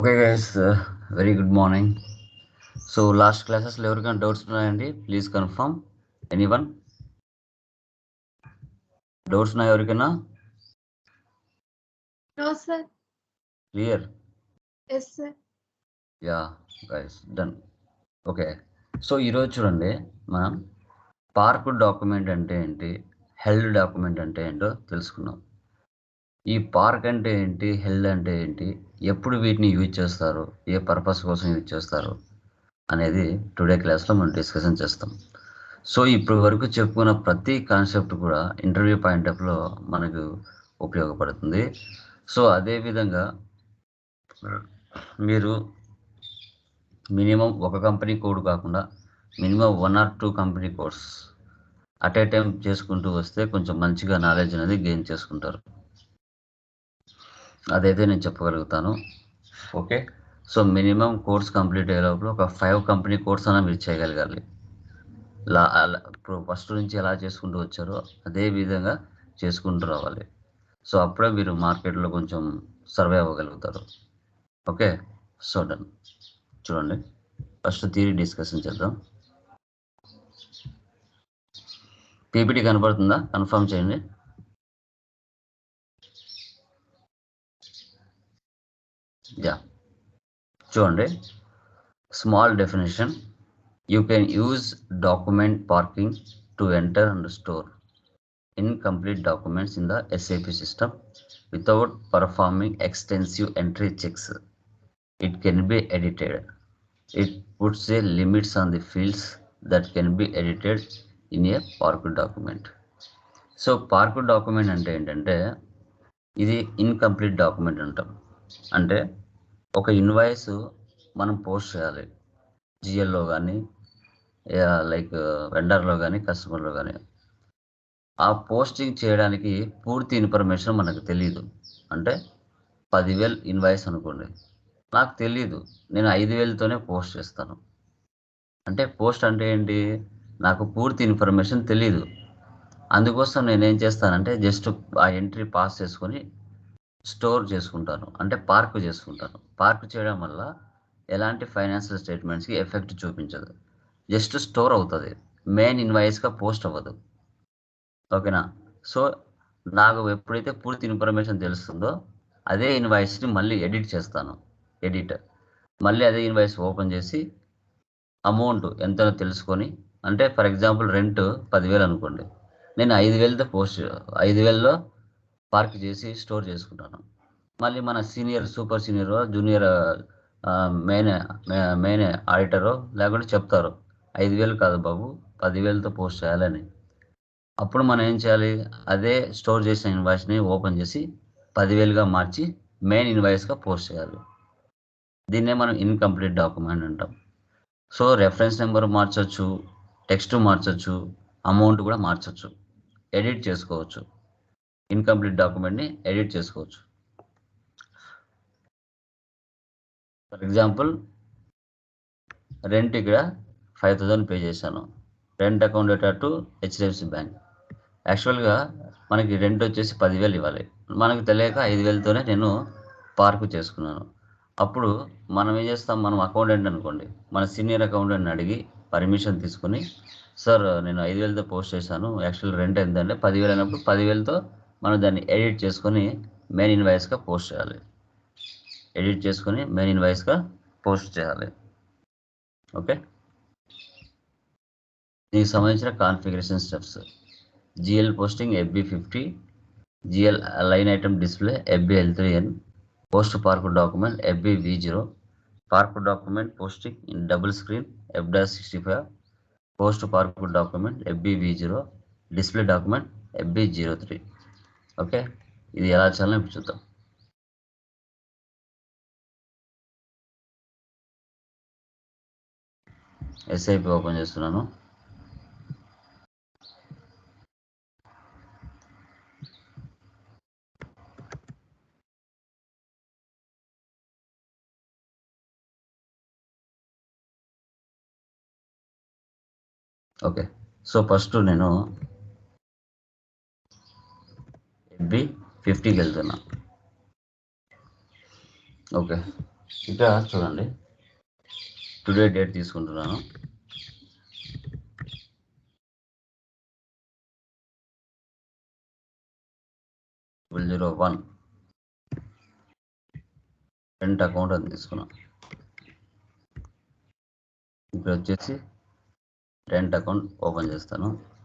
Okay guys very good morning so last క్లాసెస్లో ఎవరికైనా doubts ఉన్నాయండి? Please confirm any one doubts ఉన్నాయి ఎవరికైనా. Clear. Yeah guys done okay so ఈరోజు చూడండి మనం పార్క్ డాక్యుమెంట్ అంటే ఏంటి? హెల్డ్ డాక్యుమెంట్ అంటే ఏంటో తెలుసుకుందాం. ఈ పార్క్ అంటే ఏంటి? హెల్డ్ అంటే ఏంటి? ఎప్పుడు వీటిని యూజ్ చేస్తారు? ఏ పర్పస్ కోసం యూజ్ చేస్తారు? అనేది టుడే క్లాస్లో మనం డిస్కషన్ చేస్తాం. సో ఇప్పటి వరకు చెప్పుకున్న ప్రతి కాన్సెప్ట్ కూడా ఇంటర్వ్యూ పాయింట్ ఆఫ్లో మనకు ఉపయోగపడుతుంది. సో అదేవిధంగా మీరు మినిమం ఒక కంపెనీ కోడ్ కాకుండా minimum one or two company codes at a time చేసుకుంటూ వస్తే కొంచెం మంచిగా నాలెడ్జ్ అనేది గెయిన్ చేసుకుంటారు. అదైతే నేను చెప్పగలుగుతాను. Okay. So minimum course complete అయ్యే లోపల ఒక ఫైవ్ కంపెనీ కోర్స్ అన్న మీరు చేయగలగాలి. లా ఇప్పుడు ఫస్ట్ నుంచి ఎలా చేసుకుంటూ వచ్చారో అదే విధంగా చేసుకుంటూ రావాలి. సో అప్పుడే మీరు మార్కెట్లో కొంచెం సర్వే అవ్వగలుగుతారు. ఓకే? So done. చూడండి. ఫస్ట్ థియరీ డిస్కషన్ చేద్దాం. పీపీటీ కనపడుతుందా? కన్ఫర్మ్ చేయండి. యా చూడండి. Small definition you can use document parking to enter and store incomplete documents in the SAP system without performing extensive entry checks it can be edited it puts a limits on the fields that can be edited in a park document so park document అంటే ఏంటంటే ఇది incomplete document అంటాం. అంటే ఒక invoice మనం post చేయాలి. జిఎల్లో కానీ like వెండర్లో కానీ కస్టమర్లో కానీ ఆ పోస్టింగ్ చేయడానికి పూర్తి ఇన్ఫర్మేషన్ మనకు తెలియదు అంటే పదివేలు ఇన్వాయిస్ అనుకోండి. నాకు తెలియదు నేను ఐదు వేలతోనే పోస్ట్ చేస్తాను. అంటే పోస్ట్ అంటే ఏంటి? నాకు పూర్తి ఇన్ఫర్మేషన్ తెలియదు అందుకోసం నేను ఏం చేస్తానంటే జస్ట్ ఆ ఎంట్రీ పాస్ చేసుకొని స్టోర్ చేసుకుంటాను. అంటే పార్క్ చేసుకుంటాను. పార్క్ చేయడం వల్ల ఎలాంటి ఫైనాన్షియల్ స్టేట్మెంట్స్కి ఎఫెక్ట్ చూపించదు. జస్ట్ స్టోర్ అవుతుంది. మెయిన్ ఇన్వాయిస్గా పోస్ట్ అవ్వదు. ఓకేనా? సో నాకు ఎప్పుడైతే పూర్తి ఇన్ఫర్మేషన్ తెలుస్తుందో అదే ఇన్వాయిస్ని మళ్ళీ ఎడిట్ చేస్తాను. ఎడిట్. మళ్ళీ అదే ఇన్వాయిస్ ఓపెన్ చేసి అమౌంట్ ఎంతనో తెలుసుకొని అంటే ఫర్ ఎగ్జాంపుల్ రెంట్ పదివేలు అనుకోండి. నేను ఐదు వేలతో పోస్ట్ ఐదు వేలలో పార్క్ చేసి స్టోర్ చేసుకుంటాను. మళ్ళీ మన senior super senior junior main main auditor లేకుంటే చెప్తారు. ఐదు వేలు కాదు బాబు పదివేలతో పోస్ట్ చేయాలని. అప్పుడు మనం ఏం చేయాలి? అదే స్టోర్ చేసిన ఇన్వాయిస్ని ఓపెన్ చేసి పదివేలుగా మార్చి మెయిన్ ఇన్వాయిస్గా పోస్ట్ చేయాలి. దీన్నే మనం ఇన్కంప్లీట్ డాక్యుమెంట్ అంటాం. సో రెఫరెన్స్ నెంబర్ మార్చొచ్చు టెక్స్ట్ మార్చవచ్చు అమౌంట్ కూడా మార్చవచ్చు ఎడిట్ చేసుకోవచ్చు. ఇన్కంప్లీట్ డాక్యుమెంట్ని ఎడిట్ చేసుకోవచ్చు. ఫర్ ఎగ్జాంపుల్ రెంట్ ఇక్కడ ఫైవ్ థౌజండ్ పే చేశాను. Rent account data to HDFC bank యాక్చువల్గా మనకి రెంట్ వచ్చేసి పదివేలు ఇవ్వాలి. మనకు తెలియక ఐదు వేలతోనే నేను పార్కు చేసుకున్నాను. అప్పుడు మనం ఏం చేస్తాం? మనం అకౌంటెంట్ అనుకోండి. మన సీనియర్ అకౌంటెంట్ని అడిగి పర్మిషన్ తీసుకుని సార్ నేను ఐదు వేలతో పోస్ట్ చేశాను. యాక్చువల్ రెంట్ ఎంతంటే పదివేలు అయినప్పుడు పదివేలతో మనం దాన్ని ఎడిట్ చేసుకొని మెయిన్ ఇన్వాయిస్గా పోస్ట్ చేయాలి. ఎడిట్ చేసుకొని మెయిన్ ఇన్వాయిస్గా పోస్ట్ చేయాలి. ఓకే దీనికి సంబంధించిన configuration steps GL posting FB fifty GL line item display FB L three N post park document FB V zero park document posting in double screen F dash sixty five post park document FB V zero display document FB zero three okay? ఇది ఎలా చేయాలో ఇప్పుడు చూద్దాం. SAP open చేస్తున్నాను. Okay. So first నేను B ఫిఫ్టీకి వెళ్తున్నా. Okay. ఇక్కడ చూడండి. టుడే డేట్ తీసుకుంటున్నాను. Triple zero one. Rent account అని తీసుకున్నాం. ఇక్కడ వచ్చేసి రెంట్ అకౌంట్ ఓపెన్ చేస్తాను.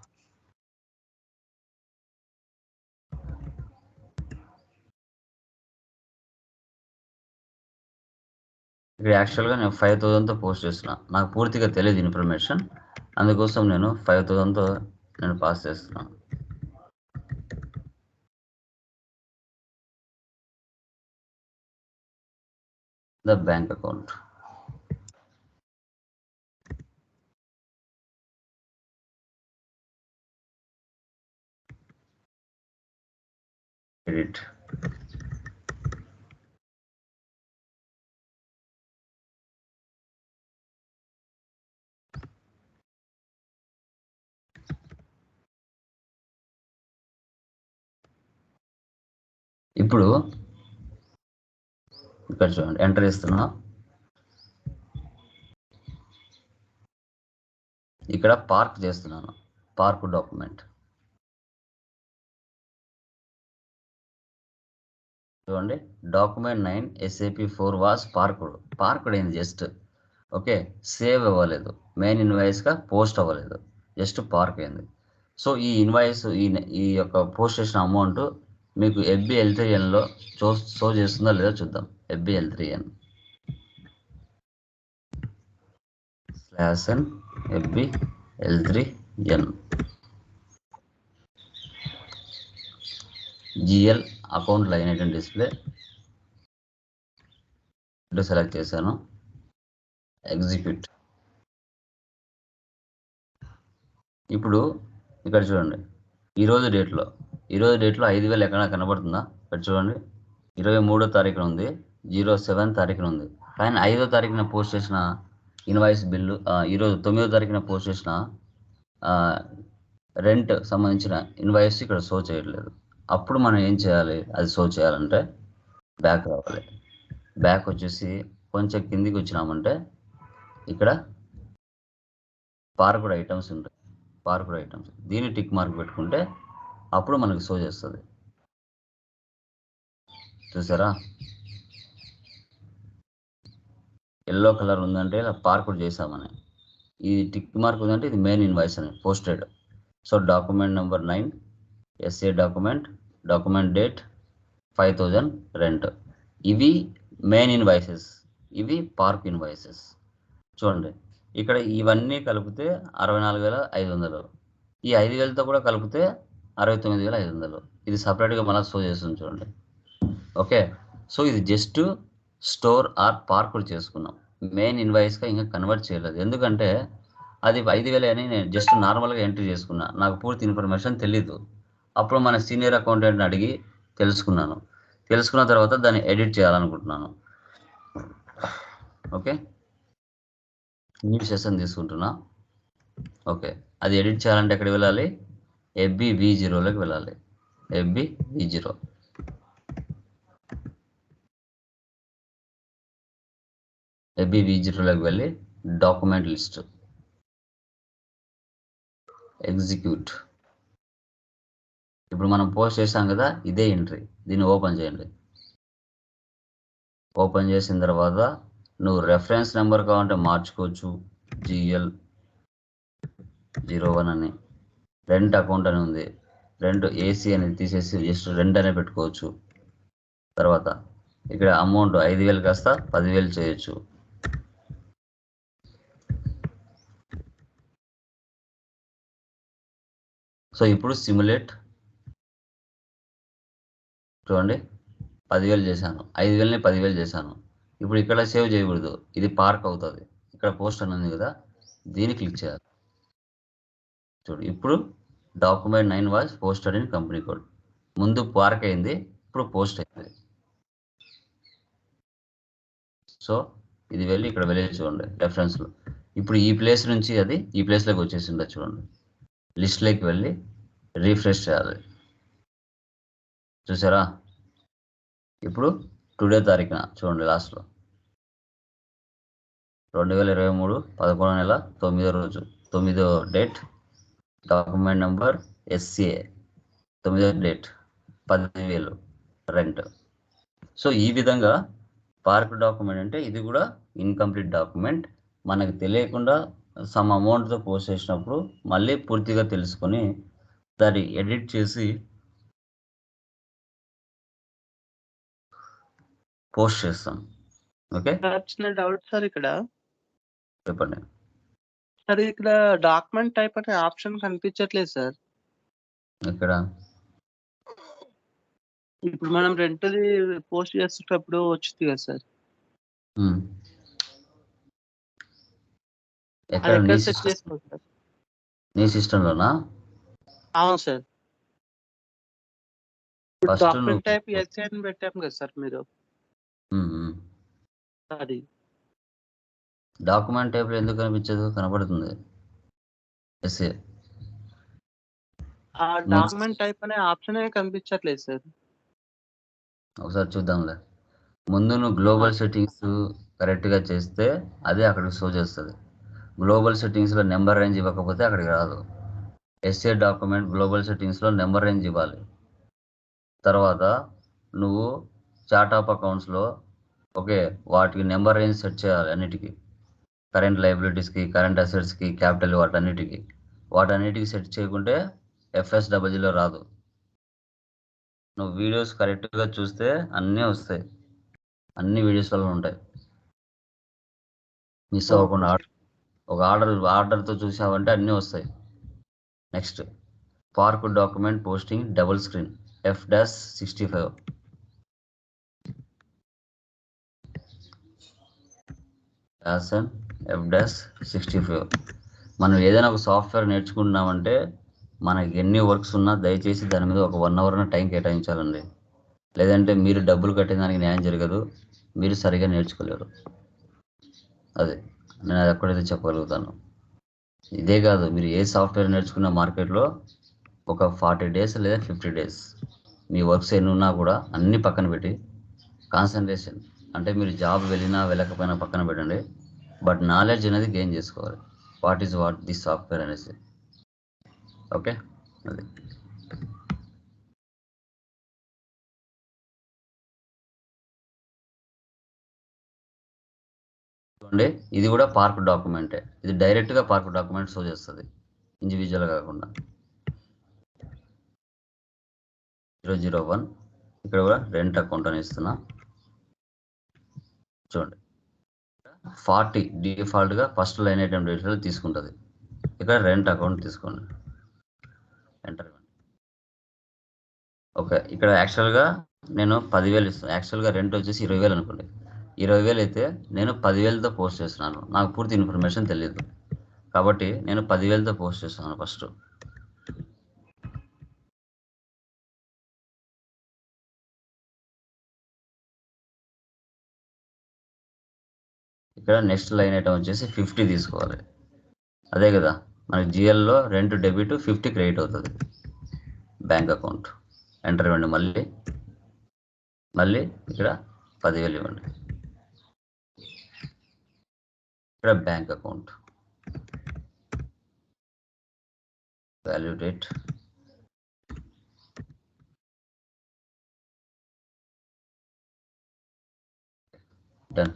ఇక్కడ యాక్చువల్గా నేను ఫైవ్ థౌజండ్తో పోస్ట్ చేస్తున్నాను నాకు పూర్తిగా తెలియదు ఇన్ఫర్మేషన్ అందుకోసం నేను ఫైవ్ థౌజండ్తో నేను పాస్ చేస్తున్నాను ద బ్యాంక్ అకౌంట్ ఎడిట్ ఇప్పుడు ఇక్కడ చూడండి ఎంటర్ ఇస్తున్నా ఇక్కడ పార్క్ చేస్తున్నాను పార్క్ డాక్యుమెంట్ చూడండి document nine SAP four was parked parked అయింది జస్ట్ ఓకే సేవ్ అవ్వలేదు. మెయిన్ ఇన్వాయిస్గా పోస్ట్ అవ్వలేదు. జస్ట్ పార్క్ అయింది సో ఈ ఇన్వాయిస్ ఈ ఈ యొక్క పోస్ట్ చేసిన అమౌంట్ మీకు ఎఫ్బిఎల్ త్రీ ఎన్లో చో షో చేస్తుందో లేదో చూద్దాం. FB L three N. Slash N FB L three N. GL account line display. Select చేశాను. ఎగ్జిక్యూట్ ఇప్పుడు ఇక్కడ చూడండి. ఈరోజు డేట్లో ఈరోజు డేట్లో ఐదు వేలు ఎక్కడ కనబడుతుందా? ఇక్కడ చూడండి. ఇరవై మూడో తారీఖున ఉంది. జీరో సెవెన్ తారీఖున ఉంది. కానీ ఐదో తారీఖున పోస్ట్ చేసిన ఇన్వాయిస్ బిల్లు ఈరోజు తొమ్మిదో తారీఖున పోస్ట్ చేసిన రెంట్ సంబంధించిన ఇన్వాయిస్ ఇక్కడ షో చేయట్లేదు. అప్పుడు మనం ఏం చేయాలి? అది షో చేయాలంటే బ్యాక్ రావాలి. బ్యాక్ వచ్చేసి కొంచెం కిందికి వచ్చినామంటే ఇక్కడ పార్కుడ్ ఐటమ్స్ ఉంటాయి. Parked items. దీన్ని టిక్ మార్క్ పెట్టుకుంటే అప్పుడు మనకి షో చేస్తుంది. చూసారా? ఎల్లో కలర్ ఉందంటే ఇలా పార్కుడ్ చేసామని ఈ టిక్ మార్క్ ఉందంటే ఇది మెయిన్ ఇన్వాయిస్ అని posted so document number nine SA document document date five thousand rent ఇవి మెయిన్ ఇన్వాయిసెస్ ఇవి పార్క్ ఇన్వాయిసెస్ చూడండి. ఇక్కడ ఇవన్నీ కలిపితే అరవై నాలుగు వేల ఐదు వందలు. ఈ ఐదు వేలతో కూడా కలిపితే అరవై తొమ్మిది వేల ఐదు వందలు. ఇది సపరేట్గా మళ్ళీ షో చేస్తుంది చూడండి. ఓకే. సో ఇది జస్ట్ స్టోర్ ఆర్ పార్కులు చేసుకున్నాం. మెయిన్ ఇన్వాయిస్గా ఇంకా కన్వర్ట్ చేయలేదు. ఎందుకంటే అది ఐదు వేలే అని నేను జస్ట్ నార్మల్గా ఎంట్రీ చేసుకున్నా. నాకు పూర్తి ఇన్ఫర్మేషన్ తెలీదు. అప్పుడు మన సీనియర్ అకౌంటెంట్ని అడిగి తెలుసుకున్నాను. తెలుసుకున్న తర్వాత దాన్ని ఎడిట్ చేయాలనుకుంటున్నాను. ఓకే. న్యూ సెషన్ తీసుకుంటున్నా. ఓకే. అది ఎడిట్ చేయాలంటే ఎక్కడికి వెళ్ళాలి? ఎఫ్బి వి జీరోలోకి వెళ్ళాలి. FB V zero FB V జీరోలోకి వెళ్ళి డాక్యుమెంట్ లిస్ట్ ఎగ్జిక్యూట్ ఇప్పుడు మనం పోస్ట్ చేసాం కదా ఇదే ఎంట్రీ దీన్ని ఓపెన్ చేయండి. ఓపెన్ చేసిన తర్వాత నువ్వు రెఫరెన్స్ నెంబర్ కావాలంటే మార్చుకోవచ్చు. జిఎల్ జీరో వన్ అని. రెంట్ అకౌంట్ అని ఉంది. రెంట్ ఏసీ అనేది తీసేసి జస్ట్ రెంట్ అనే పెట్టుకోవచ్చు. తర్వాత ఇక్కడ అమౌంట్ ఐదు వేలు కాస్త పదివేలు చేయొచ్చు. సో ఇప్పుడు సిమ్యులేట్ చూడండి. పదివేలు చేశాను. ఐదు వేలని పదివేలు చేశాను. ఇప్పుడు ఇక్కడ సేవ్ చేయకూడదు. ఇది పార్క్ అవుతుంది. ఇక్కడ పోస్ట్ అని ఉంది కదా. దీన్ని క్లిక్ చేయాలి. చూడు ఇప్పుడు document nine was posted in company code ముందు పార్క్ అయింది ఇప్పుడు పోస్ట్ అయింది. సో ఇది వెళ్ళి ఇక్కడ వెళ్ళి చూడండి రెఫరెన్స్లో ఇప్పుడు ఈ ప్లేస్ నుంచి అది ఈ ప్లేస్లోకి వచ్చేసిందో చూడండి. లిస్ట్లోకి వెళ్ళి రీఫ్రెష్ చేయాలి. చూసారా? ఇప్పుడు టుడే తారీఖున చూడండి లాస్ట్లో రెండు వేల ఇరవై మూడు పదకొండో నెల తొమ్మిదో రోజు తొమ్మిదో డేట్ డాక్యుమెంట్ నెంబర్ ఎస్సీఏ తొమ్మిదో డేట్ పదివేలు రెంట్. సో ఈ విధంగా పార్క్ డాక్యుమెంట్ అంటే ఇది కూడా ఇన్కంప్లీట్ డాక్యుమెంట్. మనకు తెలియకుండా సమ్ అమౌంట్తో పోస్ట్ చేసినప్పుడు మళ్ళీ పూర్తిగా తెలుసుకొని దాన్ని ఎడిట్ చేసి పోస్ట్ చేస్తాం. ఓకే? చిన్న డౌట్ సార్ ఇక్కడ. చెప్పండి. సార్ ఇక్కడ డాక్యుమెంట్ టైప్ అనే ఆప్షన్ కనిపించట్లేదు సార్. ఇక్కడ ఇప్పుడు మనం రెంట్ది పోస్ట్ చేసేటప్పుడు వచ్చింది కదా సార్. నీ సెట్ సిస్టమ్ చేసుకోవాలి సార్? నీ సిస్టంలోనా? అవును సార్. డాక్యుమెంట్ టైప్ ఎస్ఏ అని పెట్టాం కదా సార్ మీరు. అది. డాక్యుమెంట్ టైప్లో ఎందుకు కనిపించదు? కనపడుతుంది ఎస్ఏ ఆ డాక్యుమెంట్ టైప్ అనే ఆప్షన్ కనిపించట్లేదు సార్. ఒకసారి చూద్దాంలే. ముందు నువ్వు గ్లోబల్ సెట్టింగ్స్ కరెక్ట్గా చేస్తే అదే అక్కడికి షో చేస్తుంది. గ్లోబల్ సెట్టింగ్స్లో నెంబర్ రేంజ్ ఇవ్వకపోతే అక్కడికి రాదు. ఎస్ఏ డాక్యుమెంట్ గ్లోబల్ సెట్టింగ్స్లో నెంబర్ రేంజ్ ఇవ్వాలి. తర్వాత నువ్వు చార్ట్ ఆఫ్ అకౌంట్స్లో ఓకే వాటికి నెంబర్ రేంజ్ సెట్ చేయాలి అన్నిటికీ. కరెంట్ లైబిలిటీస్కి కరెంట్ అసెట్స్కి క్యాపిటల్ వాటన్నిటికీ. వాటన్నిటికీ సెట్ చేయకుంటే ఎఫ్ఎస్ డబల్జీలో రాదు. నువ్వు వీడియోస్ కరెక్ట్గా చూస్తే అన్నీ వస్తాయి. అన్ని వీడియోస్లలో ఉంటాయి. మిస్ అవ్వకుండా ఆర్డర్ ఒక ఆర్డర్ ఆర్డర్తో చూసావంటే అన్నీ వస్తాయి. Next park document posting double screen F dash sixty five. యాసన్ F dash sixty five మనం ఏదైనా ఒక సాఫ్ట్వేర్ నేర్చుకుంటున్నామంటే మనకి ఎన్ని వర్క్స్ ఉన్నా దయచేసి దాని మీద ఒక వన్ అవర్ టైం కేటాయించాలండి. లేదంటే మీరు డబ్బులు కట్టిన దానికి న్యాయం జరగదు. మీరు సరిగా నేర్చుకోలేరు. అదే. నేను అది ఎక్కడైతే చెప్పగలుగుతాను. ఇదే కాదు మీరు ఏ సాఫ్ట్వేర్ నేర్చుకున్న మార్కెట్లో ఒక ఫార్టీ డేస్ లేదా ఫిఫ్టీ డేస్ మీ వర్క్స్ ఎన్ని ఉన్నా కూడా అన్ని పక్కన పెట్టి కాన్సన్ట్రేషన్ అంటే మీరు జాబ్ వెళ్ళినా వెళ్ళకపోయినా పక్కన పెట్టండి. బట్ నాలెడ్జ్ అనేది గెయిన్ చేసుకోవాలి. What is what the software అనేసి. ఓకే? అది. చూడండి ఇది కూడా పార్క్ డాక్యుమెంటే. ఇది డైరెక్ట్గా పార్క్ డాక్యుమెంట్ షో చేస్తుంది. ఇండివిజువల్ కాకుండా. Zero zero one. ఇక్కడ కూడా రెంట్ అకౌంట్ అని ఇస్తున్నా. చూడండి. ఫార్టీ డిఫాల్ట్గా ఫస్ట్ లైన్ ఐటమ్ డీటెయిల్ తీసుకుంటుంది. ఇక్కడ రెంట్ అకౌంట్ తీసుకోండి. ఎంటర్ ఓకే ఇక్కడ యాక్చువల్గా నేను పదివేలు ఇస్తాను యాక్చువల్గా రెంట్ వచ్చేసి ఇరవై వేలు అనుకోండి. ఇరవై వేలు అయితే నేను పదివేలతో పోస్ట్ చేస్తున్నాను. నాకు పూర్తి ఇన్ఫర్మేషన్ తెలియదు కాబట్టి నేను పదివేలతో పోస్ట్ చేస్తున్నాను ఫస్ట్. ఇక్కడ నెక్స్ట్ లైన్ ఐటమ్ వచ్చేసి ఫిఫ్టీ తీసుకోవాలి. అదే కదా మనకి జిఎల్లో రెంట్ డెబిట్ ఫిఫ్టీ క్రెడిట్ అవుతుంది. బ్యాంక్ అకౌంట్ ఎంటర్ ఇవ్వండి మళ్ళీ. మళ్ళీ ఇక్కడ పదివేలు ఇవ్వండి. ఇక్కడ bank account value date done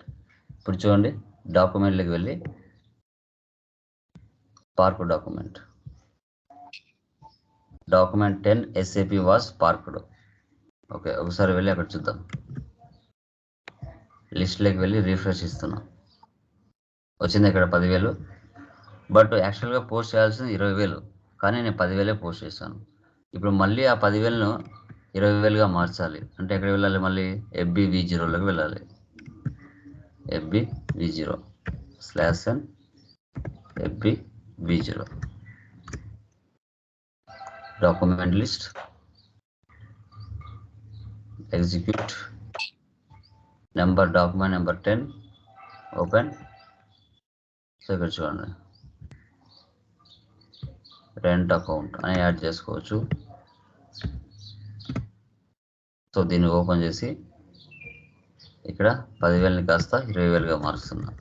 ఇప్పుడు చూడండి డాక్యుమెంట్లకు వెళ్ళి park document. Document ten SAP was parked okay ఒకసారి వెళ్ళి అక్కడ చూద్దాం. లిస్ట్లోకి వెళ్ళి రీఫ్రెష్ ఇస్తున్నాం వచ్చింది ఇక్కడ పదివేలు. బట్ యాక్చువల్గా పోస్ట్ చేయాల్సింది ఇరవై వేలు కానీ నేను పదివేలే పోస్ట్ చేశాను. ఇప్పుడు మళ్ళీ ఆ పదివేలను ఇరవై వేలుగా మార్చాలి. అంటే ఎక్కడికి వెళ్ళాలి మళ్ళీ? ఎఫ్బి వి జీరోలోకి వెళ్ళాలి. FB V zero slash N FB V zero document list execute number document number ten open so ఇక్కడ చూడండి రెంట్ అకౌంట్ అని యాడ్ చేసుకోవచ్చు. సో దీన్ని ఓపెన్ చేసి ఇక్కడ పదివేలని కాస్త ఇరవై వేలుగా మారుస్తున్నాం.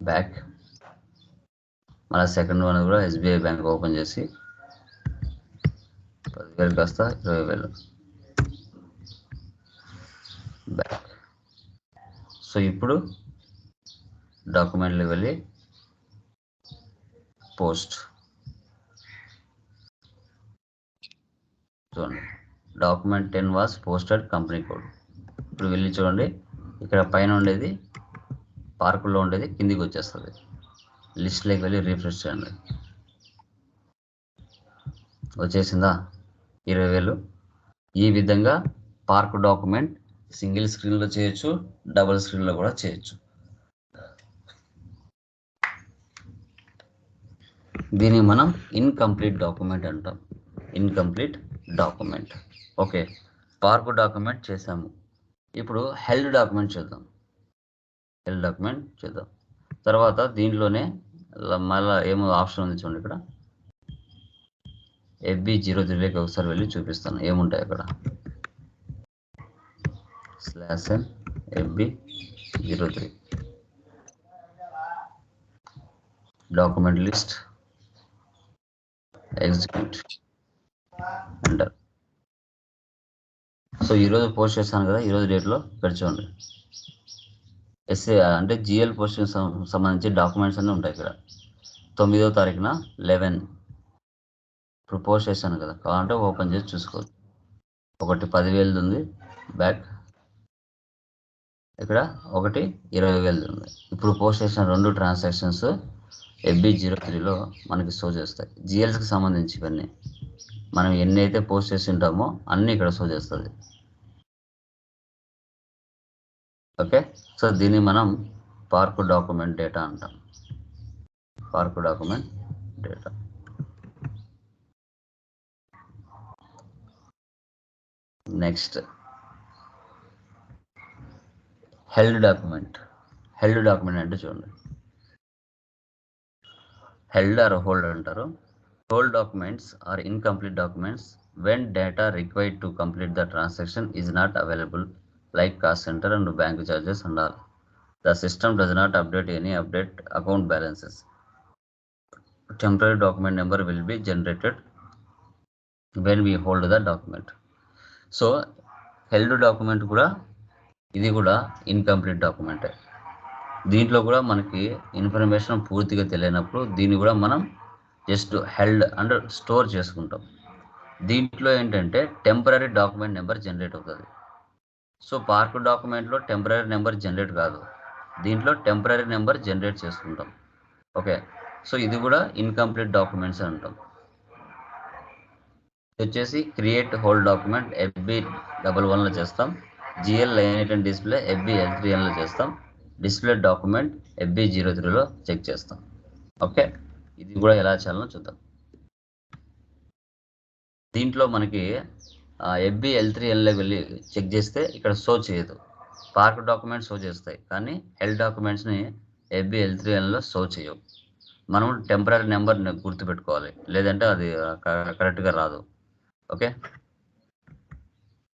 బ్యాక్ మళ్ళీ సెకండ్ వన్ కూడా ఎస్బీఐ బ్యాంక్ ఓపెన్ చేసి పదివేలు కాస్త ఇరవై వేలు బ్యాక్ సో ఇప్పుడు డాక్యుమెంట్లు వెళ్ళి పోస్ట్ చూడండి document ten was posted company code. ఇప్పుడు వెళ్ళి చూడండి. ఇక్కడ పైన ఉండేది పార్కుల్లో ఉండేది కిందికి వచ్చేస్తుంది. లిస్ట్లోకి వెళ్ళి రీఫ్రెష్ చేయండి. వచ్చేసిందా? ఇరవై వేలు. ఈ విధంగా పార్క్ డాక్యుమెంట్ సింగిల్ స్క్రీన్లో చేయొచ్చు డబుల్ స్క్రీన్లో కూడా చేయొచ్చు. దీన్ని మనం ఇన్కంప్లీట్ డాక్యుమెంట్ అంటాం. Incomplete document. Okay. Park document చేసాము ఇప్పుడు హెల్డ్ డాక్యుమెంట్ చేద్దాం. హెల్డ్ డాక్యుమెంట్ చేద్దాం. తర్వాత దీంట్లోనే మళ్ళీ ఏమో ఆప్షన్ ఉంది చూడండి ఇక్కడ. ఎఫ్బి జీరో త్రీకి ఒకసారి వెళ్ళి చూపిస్తాను. ఏముంటాయి అక్కడ? Slash N FB zero three. Document list. Execute. అంటారు సో ఈరోజు పోస్ట్ చేస్తాను కదా ఈరోజు డేట్లో ఇక్కడ చూడండి ఎస్ఏ అంటే జిఎల్ పోస్టింగ్ సంబంధించి డాక్యుమెంట్స్ అన్నీ ఉంటాయి ఇక్కడ. తొమ్మిదో తారీఖున లెవెన్ ఇప్పుడు పోస్ట్ చేశాను కదా కావాలంటే ఓపెన్ చేసి చూసుకోవచ్చు ఒకటి పదివేలది ఉంది బ్యాక్ ఇక్కడ ఒకటి ఇరవై వేలది ఉంది. ఇప్పుడు పోస్ట్ చేసిన రెండు ట్రాన్సాక్షన్స్ ఎఫ్బి జీరో త్రీలో మనకి షో చేస్తాయి. జిఎల్స్కి సంబంధించి ఇవన్నీ. మనం ఎన్ని అయితే పోస్ట్ చేసి ఉంటామో అన్నీ ఇక్కడ షో చేస్తుంది. ఓకే సో దీన్ని మనం పార్క్ డాక్యుమెంట్ డేటా అంటాం. Park document data next held document held document అంటే చూడండి. హెల్డ్ ఆర్ హోల్డ్ అంటారు. Hold documents or incomplete documents when data required to complete the transaction is not available like cost centre and bank charges and all the system does not update any update account balances Temporary document number will be generated when we hold the document so held document కూడా ఇది కూడా incomplete డాక్యుమెంటే దీంట్లో కూడా మనకి information పూర్తిగా తెలియనప్పుడు దీన్ని కూడా మనం జస్ట్ హెల్డ్ అండ్ స్టోర్ చేసుకుంటాం. దీంట్లో ఏంటంటే టెంపరీ డాక్యుమెంట్ నెంబర్ జనరేట్ అవుతుంది. సో పార్క్ డాక్యుమెంట్లో టెంపరీ నెంబర్ జనరేట్ కాదు. దీంట్లో టెంపరీ నెంబర్ జనరేట్ చేసుకుంటాం. ఓకే? సో ఇది కూడా ఇన్కంప్లీట్ డాక్యుమెంట్స్ అని అంటాం. వచ్చేసి create hold document FB double వన్లో చేస్తాం. GL line eight and display FB L three ఎన్లో చేస్తాం. డిస్ప్లే డాక్యుమెంట్ ఎఫ్బి జీరో త్రీలో చెక్ చేస్తాం. ఓకే? ఇది కూడా ఎలా చేయాలో చూద్దాం. దీంట్లో మనకి ఎఫ్బి ఎల్ త్రీ ఎన్లోకి వెళ్ళి చెక్ చేస్తే ఇక్కడ షో చేయదు. పార్క్ డాక్యుమెంట్స్ షో చేస్తాయి. కానీ ఎల్ డాక్యుమెంట్స్ని ఎఫ్బి ఎల్ త్రీ ఎన్లో షో చేయవు. మనం టెంపరీ నెంబర్ గుర్తుపెట్టుకోవాలి. లేదంటే అది కరెక్ట్గా రాదు. ఓకే?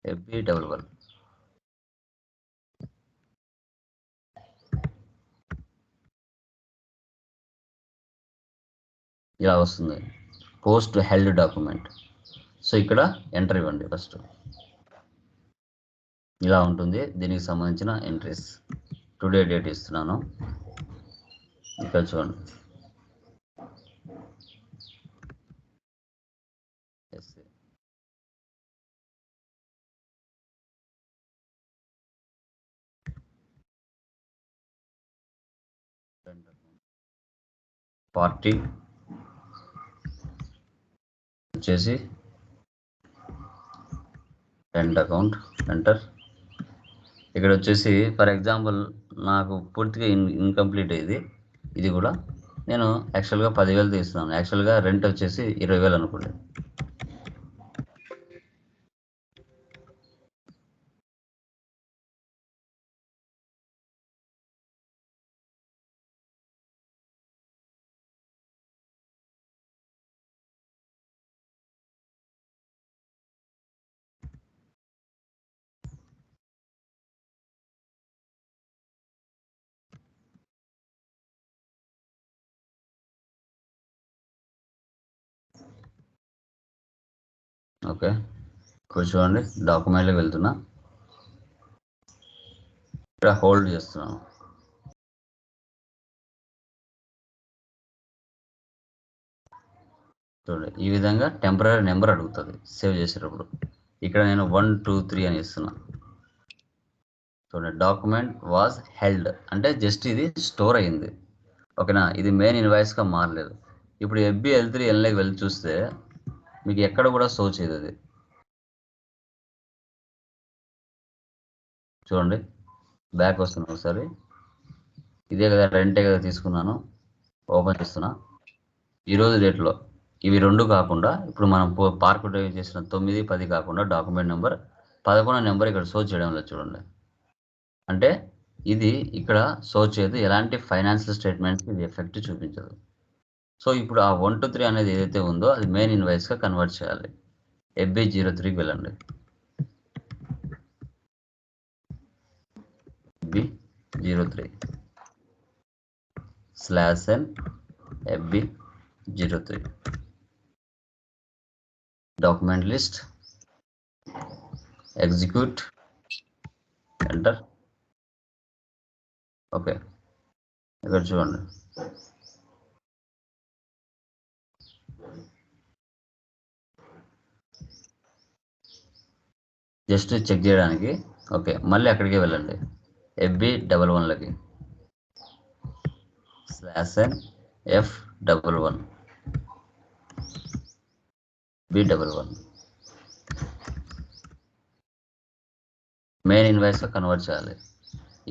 FB double one. ఇలా వస్తుంది. పోస్ట్ హెల్డ్ డాక్యుమెంట్ సో ఇక్కడ ఎంటర్ ఇవ్వండి ఫస్ట్ ఇలా ఉంటుంది. దీనికి సంబంధించిన ఎంట్రీస్ టుడే డేట్ ఇస్తున్నాను. ఇక్కడ చూడండి. పార్టీ వచ్చేసి రెంట్ అకౌంట్ ఎంటర్ ఇక్కడ వచ్చేసి ఫర్ ఎగ్జాంపుల్ నాకు పూర్తిగా ఇన్ ఇన్కంప్లీట్ అయ్యింది. ఇది కూడా నేను యాక్చువల్గా పదివేలు తీస్తున్నాను. యాక్చువల్గా రెంట్ వచ్చేసి ఇరవై వేలు అనుకోండి. ఓకే. కూర్చోండి. డాక్యుమెంట్లకు వెళ్తున్నా. ఇక్కడ హోల్డ్ చేస్తున్నాను చూడండి. ఈ విధంగా టెంపరీ నెంబర్ అడుగుతుంది. సేవ్ చేసేటప్పుడు. ఇక్కడ నేను వన్ టూ త్రీ అని ఇస్తున్నా. చూడండి. Document was held. అంటే జస్ట్ ఇది స్టోర్ అయింది. ఓకేనా? ఇది మెయిన్ ఇన్వాయిస్గా మారలేదు. ఇప్పుడు ఎఫ్బి ఎల్ త్రీ ఎన్లోకి వెళ్ళి చూస్తే మీకు ఎక్కడ కూడా సో చేయదు అది. చూడండి బ్యాక్ వస్తున్నా ఒకసారి. ఇదే కదా రెంటే కదా తీసుకున్నాను ఓపెన్ చేస్తున్నా. ఈరోజు డేట్లో ఇవి రెండు కాకుండా ఇప్పుడు మనం పార్క్ డ్రైవ్ చేసిన తొమ్మిది పది కాకుండా డాక్యుమెంట్ నెంబర్ పదకొండు నెంబర్ ఇక్కడ సో చేయడం లేదు చూడండి. అంటే ఇది ఇక్కడ సో చేయదు ఎలాంటి ఫైనాన్షియల్ స్టేట్మెంట్స్కి ఇది ఎఫెక్ట్ చూపించదు. సో ఇప్పుడు ఆ వన్ టు త్రీ అనేది ఏదైతే ఉందో అది మెయిన్ ఇన్వాయిస్గా కన్వర్ట్ చేయాలి. ఎఫ్బి జీరో త్రీకి వెళ్ళండి. B zero three. Slash N FB zero three. Document list execute enter okay. ఇక్కడ చూడండి. జస్ట్ చెక్ చేయడానికి. ఓకే మళ్ళీ అక్కడికే వెళ్ళండి. FB double వన్లకి slash N F double one. B double one. Main ఇన్వాయిస్గా convert చేయాలి.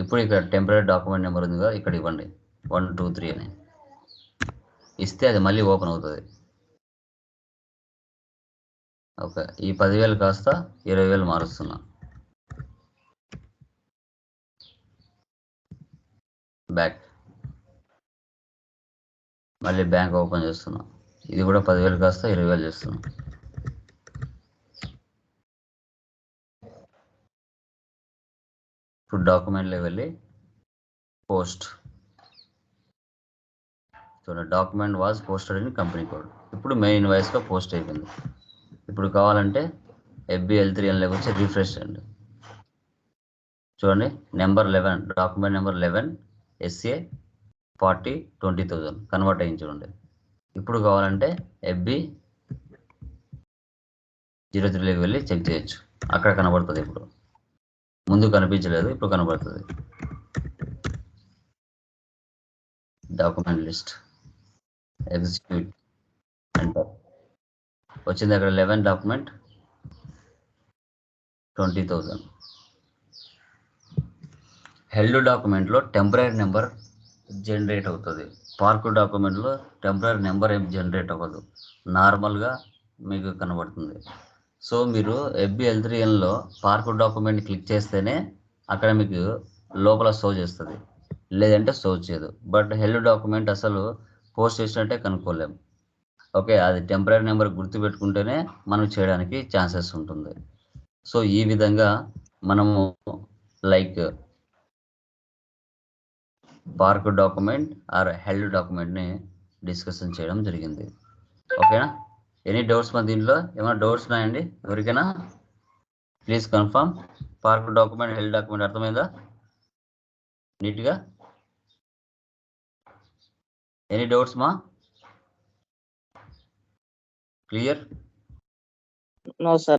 ఇప్పుడు ఇక్కడ టెంపరీ డాక్యుమెంట్ నెంబర్ ఉంది కదా ఇక్కడ ఇవ్వండి. వన్ టూ త్రీ అని. ఇస్తే అది మళ్ళీ ఓపెన్ అవుతుంది. ఓకే. ఈ పదివేలు కాస్త ఇరవై వేలు మారుస్తున్నా. బ్యాక్. మళ్ళీ బ్యాంక్ ఓపెన్ చేస్తున్నా. ఇది కూడా పదివేలు కాస్త ఇరవై వేలు చేస్తున్నా. ఇప్పుడు డాక్యుమెంట్లో వెళ్ళి పోస్ట్. చూడండి document was posted in company code. ఇప్పుడు మెయిన్ ఇన్వాయిస్గా పోస్ట్ అయిపోయింది. ఇప్పుడు కావాలంటే ఎఫ్బిఎల్ త్రీ అని వచ్చి రిఫ్రెష్ చేయండి. చూడండి number eleven document number eleven SA forty twenty thousand convert అయ్యింది చూడండి. ఇప్పుడు కావాలంటే ఎఫ్బి జీరో త్రీలోకి వెళ్ళి చెక్ చేయొచ్చు. అక్కడ కనబడుతుంది ఇప్పుడు. ముందు కనిపించలేదు ఇప్పుడు కనబడుతుంది. డాక్యుమెంట్ లిస్ట్ ఎగ్జిక్యూట్ ఎంటర్ వచ్చింది అక్కడ eleven document twenty thousand held డాక్యుమెంట్లో temporary number generate అవుతుంది. పార్క్ డాక్యుమెంట్లో టెంపరీ నెంబర్ ఏం జనరేట్ అవ్వదు. నార్మల్గా మీకు కనబడుతుంది. సో మీరు ఎఫ్బిఎల్ త్రీ ఎన్లో పార్క్ డాక్యుమెంట్ క్లిక్ చేస్తేనే అక్కడ మీకు లోపల షో చేస్తుంది. లేదంటే షో చేయదు. బట్ హెల్డ్ డాక్యుమెంట్ అసలు పోస్ట్ చేసినట్టే కనుక్కోలేము ఓకే అది టెంపరీ నెంబర్ గుర్తుపెట్టుకుంటేనే మనం చేయడానికి ఛాన్సెస్ ఉంటుంది. సో ఈ విధంగా మనము like park document or held డాక్యుమెంట్ని discussion చేయడం జరిగింది. ఓకేనా? ఎనీ డౌట్స్ మన దీంట్లో? ఏమైనా డౌట్స్ ఉన్నాయండి? ఎవరికైనా? Please confirm park document held document అర్థమైందా? నీట్గా? ఎనీ డౌట్స్ మా? Clear no sir